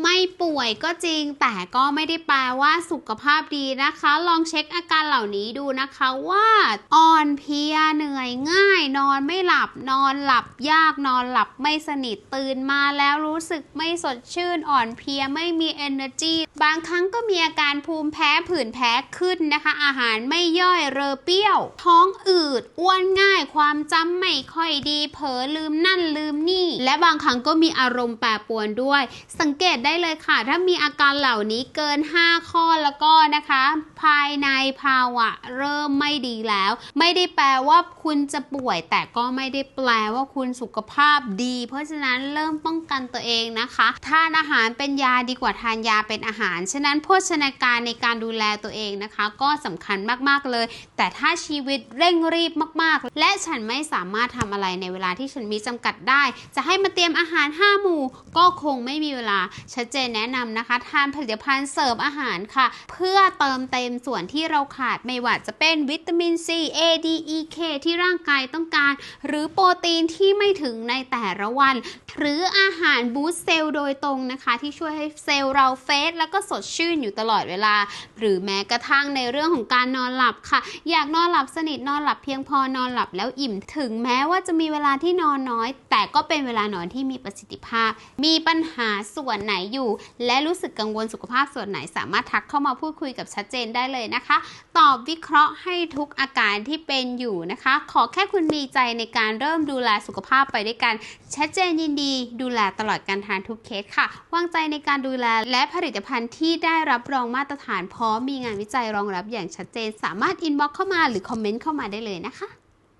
ไม่ ป่วยก็จริง แต่ก็ไม่ได้แปลว่าสุขภาพดีนะคะ ลองเช็คอาการเหล่านี้ดูนะคะว่าอ่อนเพลียเหนื่อยง่าย นอนไม่หลับนอนหลับยากนอนหลับไม่สนิทตื่นมาแล้วรู้สึกไม่สดชื่นอ่อนเพลียไม่มี energy บางครั้งก็มีอาการภูมิแพ้ผื่นแพ้ขึ้นนะคะ อาหารไม่ย่อยเรอเปรี้ยว ท้องอืดอ้วนง่าย ความจำไม่ค่อยดีเผลอลืมนั่นลืมนี่ และบางครั้งก็มีอารมณ์แปรปรวนด้วย สังเกตได้เลยค่ะ ถ้ามีอาการเหล่านี้เกิน 5 ข้อแล้วก็นะคะ ภายในภาวะเริ่มไม่ดีแล้ว ไม่ได้แปลว่าคุณจะป่วย แต่ก็ไม่ได้แปลว่าคุณสุขภาพดี เพราะฉะนั้นเริ่มป้องกันตัวเองนะคะทานอาหารเป็นยาดีกว่าทานยาเป็นอาหาร ฉะนั้นโภชนาการในการดูแลตัวเองนะคะ ก็สำคัญมากๆเลย แต่ถ้าชีวิตเร่งรีบมากๆ และฉันไม่สามารถทำอะไรในเวลาที่ฉันมีจำกัดได้ จะให้มาเตรียมอาหาร 5 หมู่ ก็คงไม่มีเวลาชัดเจนแนะนำนะคะทานผลิตภัณฑ์เสริมอาหารค่ะ เพื่อเติมเต็มส่วนที่เราขาดไม่ว่าจะเป็นวิตามิน C A D E K ที่ร่างกายต้องการ หรือโปรตีนที่ไม่ถึงในแต่ละวัน หรืออาหารบูสต์เซลล์โดยตรงนะคะ ที่ช่วยให้เซลล์เราเฟสแล้วก็สดชื่นอยู่ตลอดเวลา หรือแม้กระทั่งในเรื่องของการนอนหลับค่ะ อยากนอนหลับสนิทนอนหลับเพียงพอนอนหลับแล้วอิ่มถึงแม้ว่าจะมีเวลาที่นอนน้อย แต่ก็เป็นเวลานอนที่มีประสิทธิภาพ มีปัญหาส่วนไหนอยู่และรู้สึกกังวลสุขภาพส่วนไหนสามารถทักเข้ามาพูดคุยกับชัดเจนได้เลยนะคะ ตอบวิเคราะห์ให้ทุกอาการที่เป็นอยู่นะคะ ขอแค่คุณมีใจในการเริ่มดูแลสุขภาพไปด้วยกัน ชัดเจนยินดีดูแลตลอดการทานทุกเคสค่ะ วางใจในการดูแลและผลิตภัณฑ์ที่ได้รับรองมาตรฐานพร้อมมีงานวิจัยรองรับอย่างชัดเจน สามารถอินบ็อกเข้ามาหรือคอมเมนต์เข้ามาได้เลยนะคะ